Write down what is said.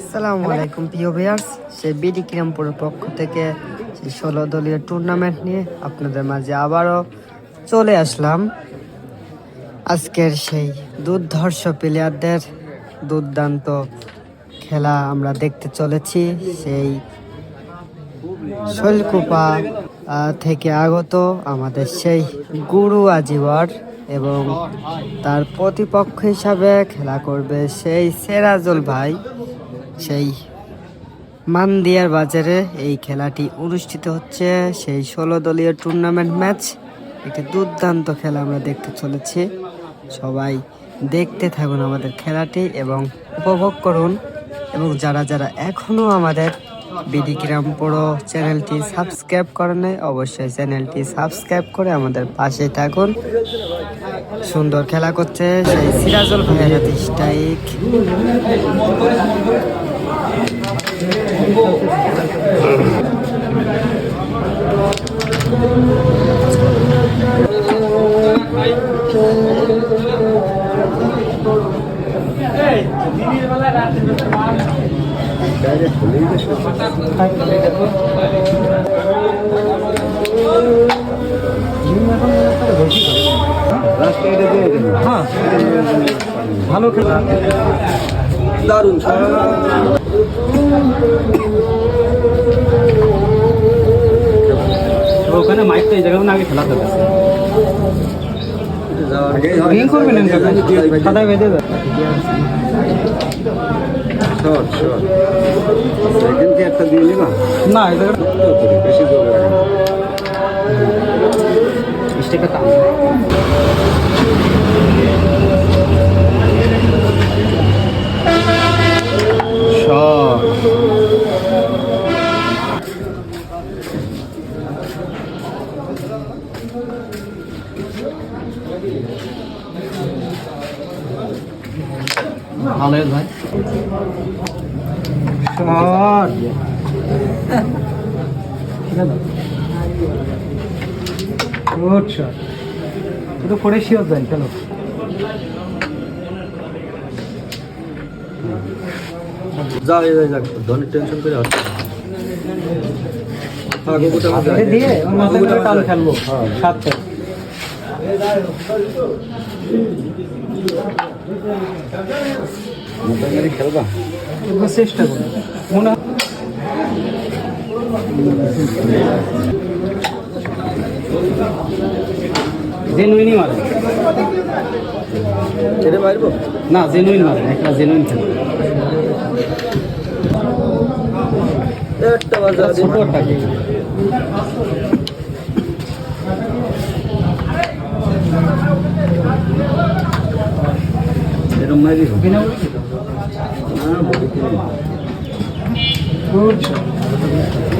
আসসালামু আলাইকুম, প্রিয় ভিউয়ার্স সেই বিডি কিরামপুরের পক্ষ থেকে ষোলো দলীয় টুর্নামেন্ট নিয়ে আপনাদের মাঝে আবারও চলে আসলাম। আজকের সেই দুর্ধর্ষ প্লেয়ারদের দুর্দান্ত খেলা আমরা দেখতে চলেছি। সেই শৈলকুপা থেকে আগত আমাদের সেই গুরু আজিওয়ার এবং তার প্রতিপক্ষ হিসাবে খেলা করবে সেই সেরাজুল ভাই। সেই মান্দিয়ার বাজারে এই খেলাটি অনুষ্ঠিত হচ্ছে। সেই ষোলো দলীয় টুর্নামেন্ট ম্যাচ একটি দুর্দান্ত খেলা আমরা দেখতে চলেছি। সবাই দেখতে থাকুন আমাদের খেলাটি এবং উপভোগ করুন। এবং যারা যারা এখনও আমাদের বিডি গ্রাম চ্যানেলটি সাবস্ক্রাইব করেন অবশ্যই চ্যানেলটি সাবস্ক্রাইব করে আমাদের পাশে থাকুন। সুন্দর খেলা করছে সেই সিরাজুল ভাইয়ের হাতে স্ট্রাইক ভালো খেলা দারুণ ওখানে মাইকটা এই জায়গায় আগে খেলা থাকে রিং করবেন সাদা বেঁধে না জায়গাটা বেশি জোর ভালো ভাই। Short good shot. শুধু করে শিওর দেন চলো। যা এই যা ধনের টেনশন করে আসছে। হ্যাঁ দিয়ে খেলব। সাতটা। মোটামুটি খেলবা চেষ্টা করি মনে জেনুইনই মারে ছেড়ে মারবো না জেনুইন মারে একটা জেনুইন খেলে একটা বাজা ছোট একটা এরকম মারি না বলি গুড শট